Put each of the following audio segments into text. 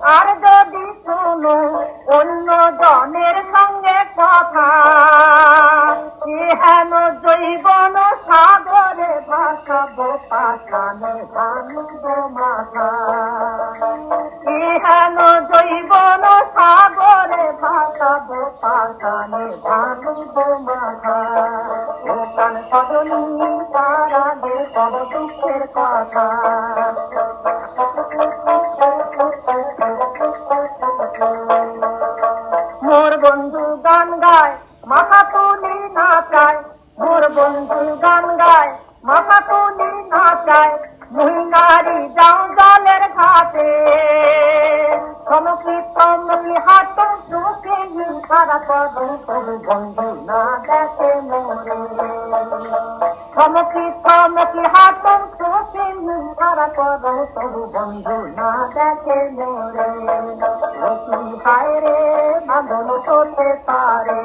আর যদি শোনো অন্য জনের সঙ্গে কথা হেন জৈবন সাগরে ভাসাবো, পাঠানো বানুব মাথা। হেন জৈবন সাগরে ভাসাবো, পাঠানো বানুব মাথা। ওখান মাথা তুলি নাচায় মহিনারি যাও জলের ঘাটে। সমকি তুমি হাত চোখে সারা কদম তবু বন্ধু না দেখে থমকি থমকি হাত চোখে সারা কদম তবু বন্ধু না দেখে কি হায় রে বাঁধন করতে পারে।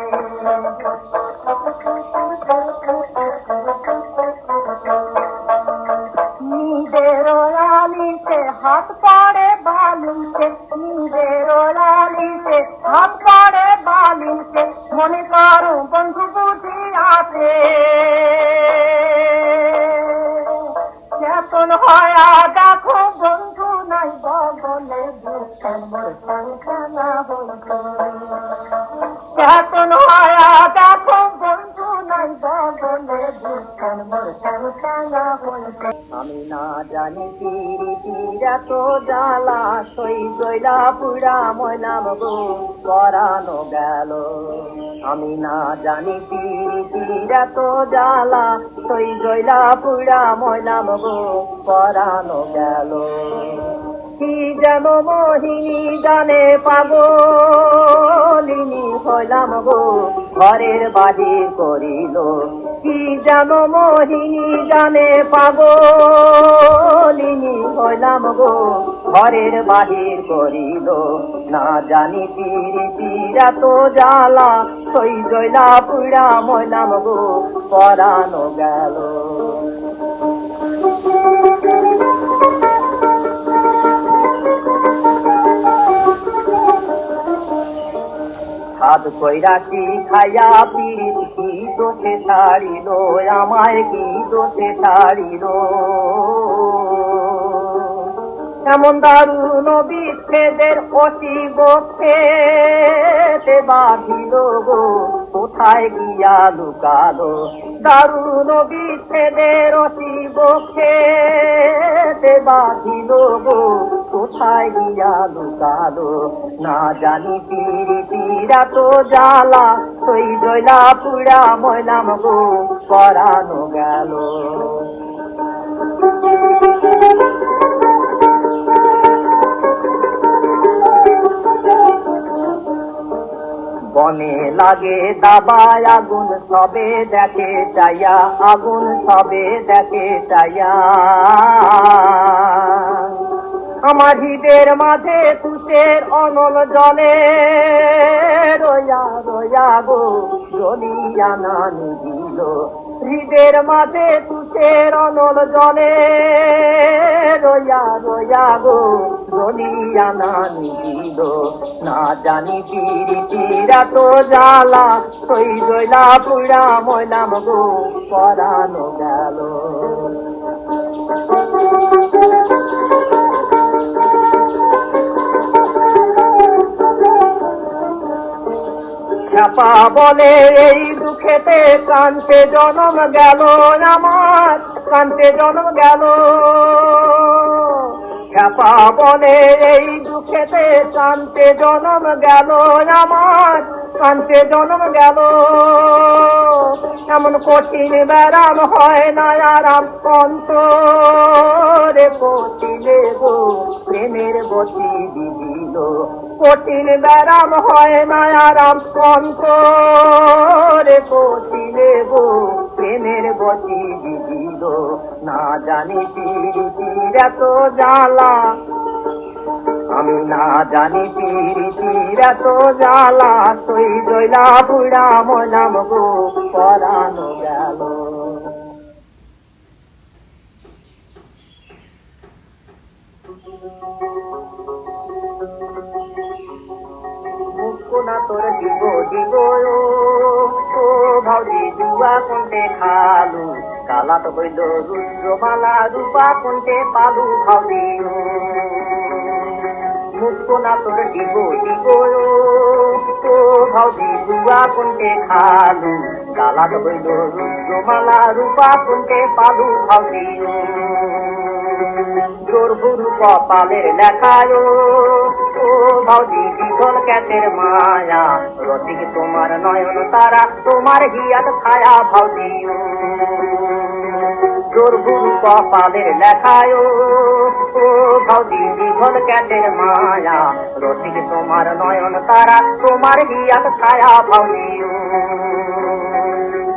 হাত পড়ে বালিতে নিজের আলিতে হাত পড়ে বালিতে মনে করো বন্ধু বুঝি আছে। হয়া দেখো বন্ধু নাই বলে হয়া দেখো বন্ধু নাই বলে আমি না জানি তীরি তীরা তো জ্বালা, সই জয়লা পুরা ময়নাম গো পরানো গেল। আমি না জানি তীরি তীরা তো জ্বালা, সই জয়লা পুরা ময়নাম গো পরানো গেল। কি যেন মোহিনী গানে পাগলিনী হইলাম গো ঘরের বাড়ি করিল, কি যেন মোহিনী জানে পাগলিনী হইলাম গো। ঘরের বাহির করিল, না জানি পিড়ি পিড়া তো জ্বালা, সই জয়লা পুরা মইলাম গো। পরানো গেল। হাত কইরাছি খাইয়া পিড়িত কি দোষে ছাড়িল আমায় কি দোষে ছাড়িল এমন দারুণ বিচ্ছেদের অসীব খেতে বাঁধিল গো, কোথায় গিয়া লুকালো? দারুণ বিচ্ছেদের অসীব খেতে বাঁধিল গো, কোথায় গিয়া লুকালো? না জানি তীরি তীরা তো জ্বালা, সই জয়লা পুরা ময়লাম গো পরানো গেল। বনে লাগে দাবায় আগুন, সবে দেখে চাইয়া, আগুন সবে দেখে চাইয়া। আমার হৃদের মাঝে তুষের অনল জলে। রয়া রয়া গো জলিয়া না নিদিল হৃদের মাঝে তুষের অনল জলে। রয়া রয়া গো জলিয়া না নিদিল না জানি তীরা তো জ্বালা। সই জয়লা পুরা ময়লাম গো, পরানো গেল। খ্যাপা বলে এই দুঃখেতে কান্তে জনম গেল আমার? কান্তে জনম গেল। খ্যাপা বলে এই দুঃখেতে কান্তে জনম গেল আমার কান্তে জনম গেল। এমন কঠিন ব্যারাম হয় না আরাম অন্তরে। কটিলে গো, প্রেমের বতি দিদিল কঠিন ব্যারাম হয় না আরাম অন্তরে। কটিলে গো, প্রেমের বতি দিদিল না জানি তীর এত জ্বালা আমি না জানি এত জ্বালা, তুই জয়লা বুড়া মনাম গো, পরানো গেল। মুখনা তোর দিব দিব ও ভাউজি জুয়া কোনতে খালু। কালা তো বইল রুদ্রমালা রূপা কোনতে পালু ভাউজি মুখনা তোর দিব দিব ও ভাউজি জুয়া কোনতে খালু। কালা তো বইল রুদ্রমালা রূপা কোনতে পালু ভাউজি তোর গুরু কপালের লেখায় ভাউজি দীঘল ক্যাটের মায়া। রসিক তোমার নয়ন তারা, তোমার হিয়াত ছায়া ভাউজি তোর গুরু কপালের লেখায় ভাউজি ক্যাটের মায়া। রসিক তোমার নয়ন তারা, তোমার হিয়াত ছায়া ভাউজি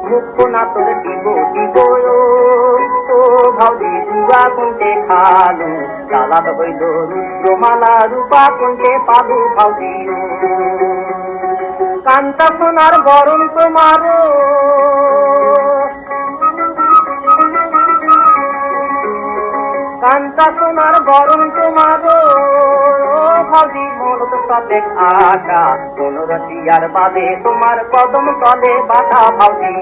মুখ না তোর দিব দিব হইল রুদ্রমালা, রূপা কোনতে পালু ভাউজি কান্তা সোনার বরণ তোমার কান্তা সোনার বরণ তোমার ভাবি আশা। তোমার কদম তলে বাধা ভাবি।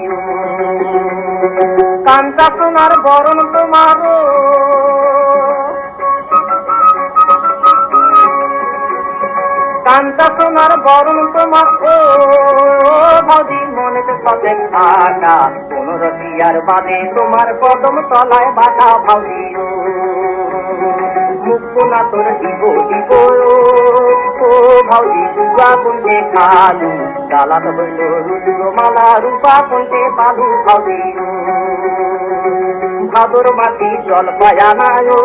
কান্তা সোনার বরণ তোমার কান্তা সোনার বরণ তোমার ও। ভাবি মনেতে সবে আশা। কোন রসিয়ার বাদে তোমার কদম তলায় বাধা ভাবি। মুক্তনা তোর দিব দিব। ও ভাউজি দুর্গা কুন্তে খালু গালা তো হইল রুদ্রমালা রূপা কুন্তে পালু ভাউজি। ভাদর মাটি জল পায়া নাই ও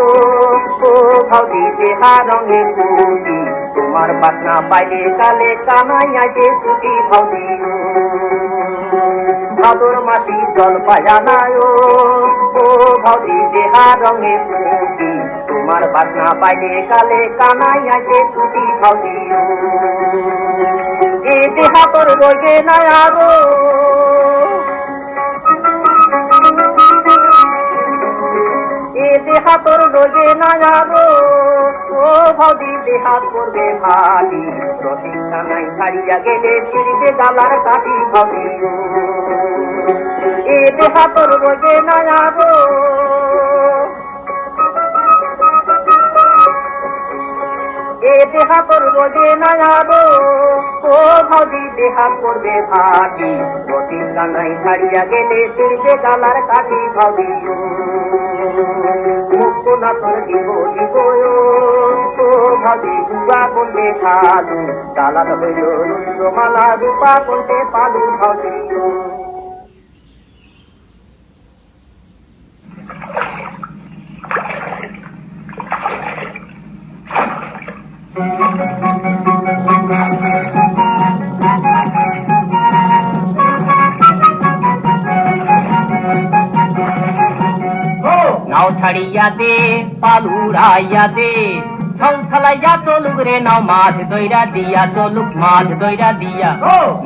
ভাউজি দেহা রঙে পুটি তোমার পাটনা পাইলে কালে কানাইয়া যে ছুটি ভাউজি। ভাদর মাটি জল পায়া নাই ও ভাউজি দেহা রঙে পুটি তোমার বাসনা পাইলে কালে কানাইয়া যে ছুটি ভাউজি এ দেহা তোর রোগে না আরও এ দেহা না আরও ও ভাউজি দেহা করবে ভালি প্রতিষ্ঠা নাই, ছাড়িয়া গেলে ফিরিতে গালার কাটি ভাবি। এ দেহা তোর রোগে না আরও এ দেহা তোর রোজে না যাব ও ভাবি দেহা করবে ভাবি। প্রতি কানাই ছাড়িয়া গেলে ফিরবে গালার কাঠি ভাবি। মুক্ত না তোর দিব দিব। ও ভাবি দুবা বললে খালু পালু ভাবি। ছাড়িয়া দে পালুরাইয়া দে। ছল ছলাইয়া চলুক রে নাও মাছ দইরা দিয়া চলুক মাছ দইরা দিয়া।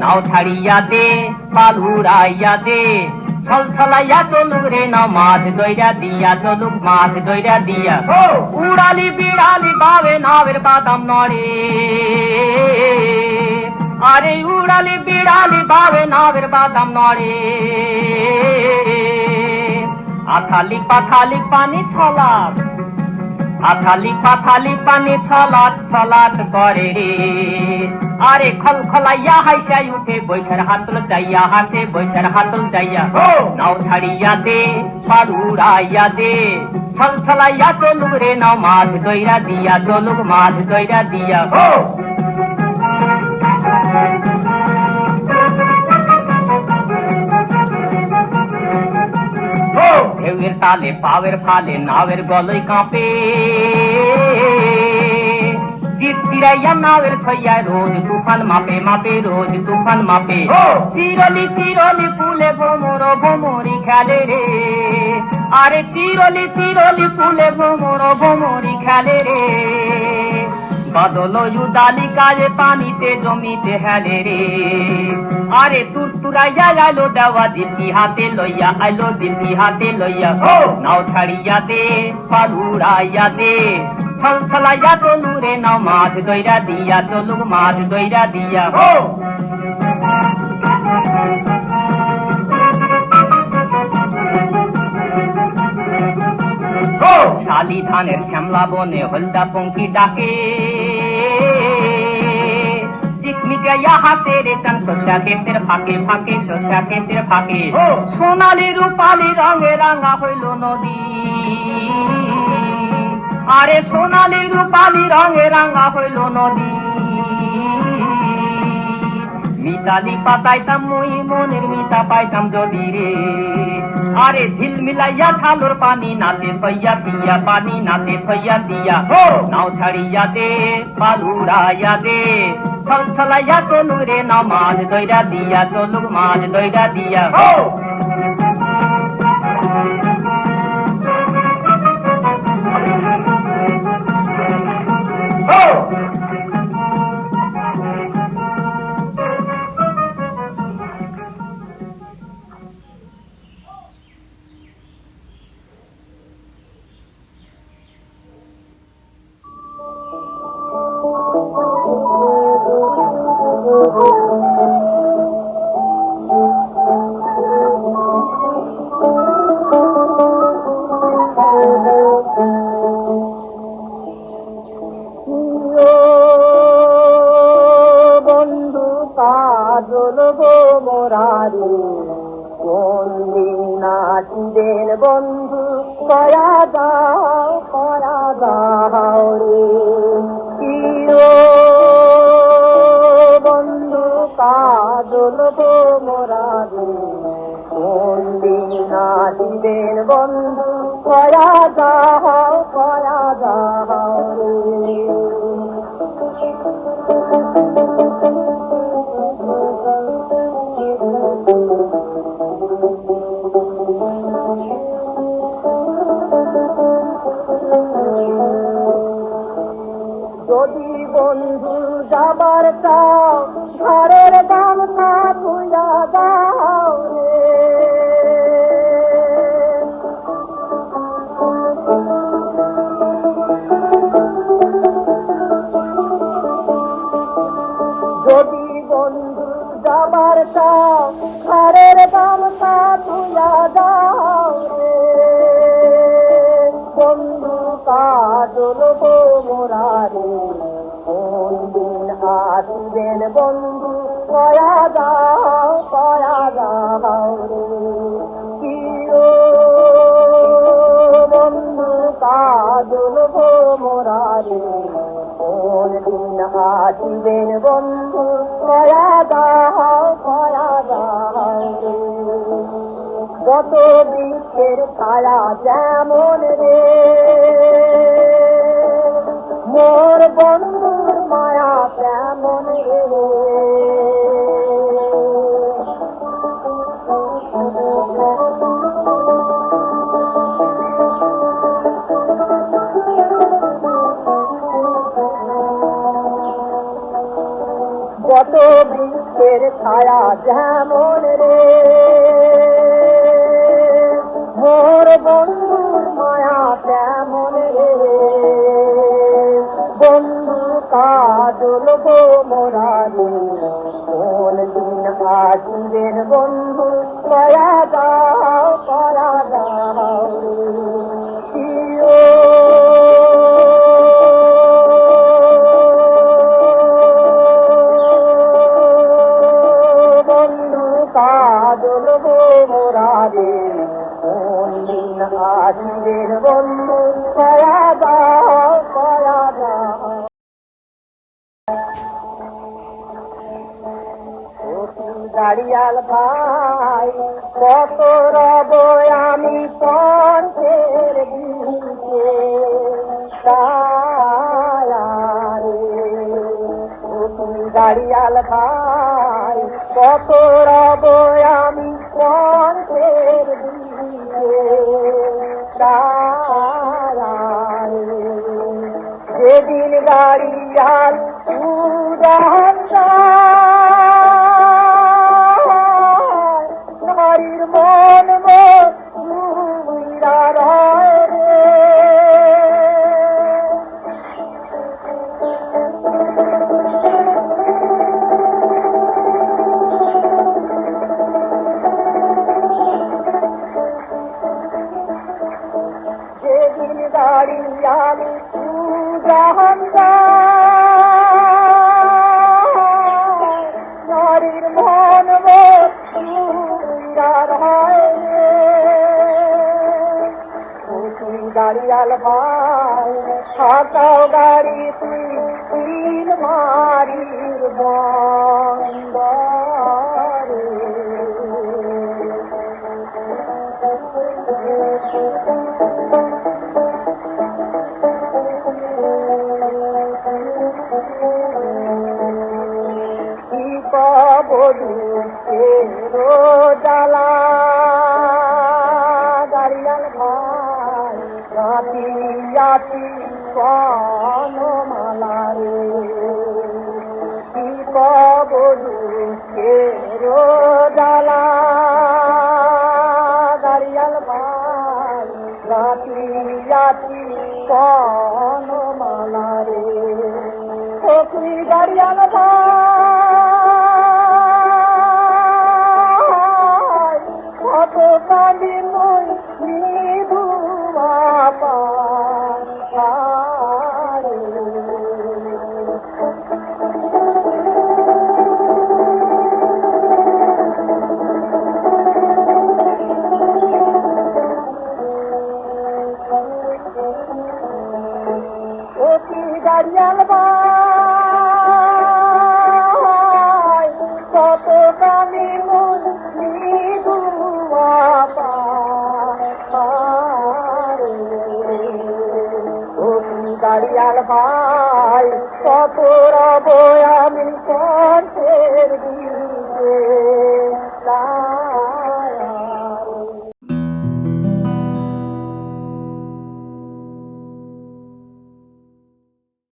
নাও ছাড়িয়া দে পালুরাইয়া দে। ছল ছলাইয়া চলুক রে নাও মাছ দইরা দিয়া চলুক মাছ দইরা দিয়া। উড়ালি বিড়ালি বাবে নাবের বাদাম নড়ে। আরে উড়ালি বিড়ালি বাবে নাবের বাদাম নড়ে। আথালি পাথালি পানি ছলাট আথালি পাথালি পানি ছলাট ছলাট করে। রে আরে খল খলাইয়া হাইসাই উঠে বৈঠার হাতল যাইয়া হাসে বৈঠার হাতল যাইয়া নাও ছাড়িয়া দে পারুরাইয়া দে। ছল ছলাইয়া চলুক রে নাও মাছ দইরা দিয়া চলুক মাছ দইরা দিয়া। ঢেউয়ের তালে পাওয়ের ফালে নাওয়ের গলই কাঁপে। চিরাইয়া নাওয়ের ছইয়া রোজ তুফান মাপে মাপে রোজ তুফান মাপে। চিরলি চিরলি ফুলে ভোমর ভোমরি খেলে রে। আরে চিরলি চিরলি ফুলে ভোমর ভোমরি খেলে রে। বাদল উদালি কাজে পানিতে জমিতে হেলে রে। আরে তুর তুরাইয়া আইলো দেওয়া দিল্লি হাতে লইয়া আইলো দিল্লি হাতে লইয়া। নাও ছাড়িয়া দে পালুরাইয়া দে ছল ছলাইয়া চলু রে নাও মাছ দইরা দিয়া চলুক মাছ দইরা দিয়া। শালি ধানের শ্যামলা বনে হলদা পঙ্কি ডাকে চিকমিকাইয়া হাসে রে চান শস্যা ক্ষেতের ফাঁকে ফাঁকে শস্যা ক্ষেতের ফাঁকে। সোনালি রূপালি রঙে রাঙা হইল নদী। আরে সোনালি রূপালি রঙে রাঙা হইল নদী। মিতালি পাতাইতাম মুই মনের মিতা পাইতাম যদি রে। আরে ঝিল মিলাইয়া ঢালোর পানি নাতে থইয়া দিয়া পানি নাতে থইয়া দিয়া। নাও ছাড়িয়া দে পালুরাইয়া দে। ছল ছলাইয়া চলু রে নমাজ দইরা দিয়া চলুক মাছ দইরা দিয়া। গো মোরারি, কোন দিন আসিবেন বন্ধু? কয়া দাও করা দাও রে। প্রিয় বন্ধু, কাজল গো মোরারি, কোন বন্ধু? করা দাও কয়া দাও রে। গো মোরারে, কোন দিন আসিবেন বন্ধু? কয়া দাও কয়া দাও বন্ধু কাজল গো মোরারে, কোন দিন আসিবেন বন্ধু? কয়া দাও কয়া দাও কত বৃক্ষের ছায়া যেমন রে। মোর বন্ধুর মায়া তেমন রে কত বৃক্ষের ছায়া যেমন রে মোর বন্ধুর দিন আসিবেন বন্ধু কয়া দাও কয়া দাও বন্ধু কাজল দিন বন্ধু ঘাড়িয়াল ভাই কত রব আমি পন্থের দিকে গাড়িয়াল ভাই কত রব আমি পন্থ রাতি মালা রে? গাড়িয়াল ভাই কত কালি Yalaba.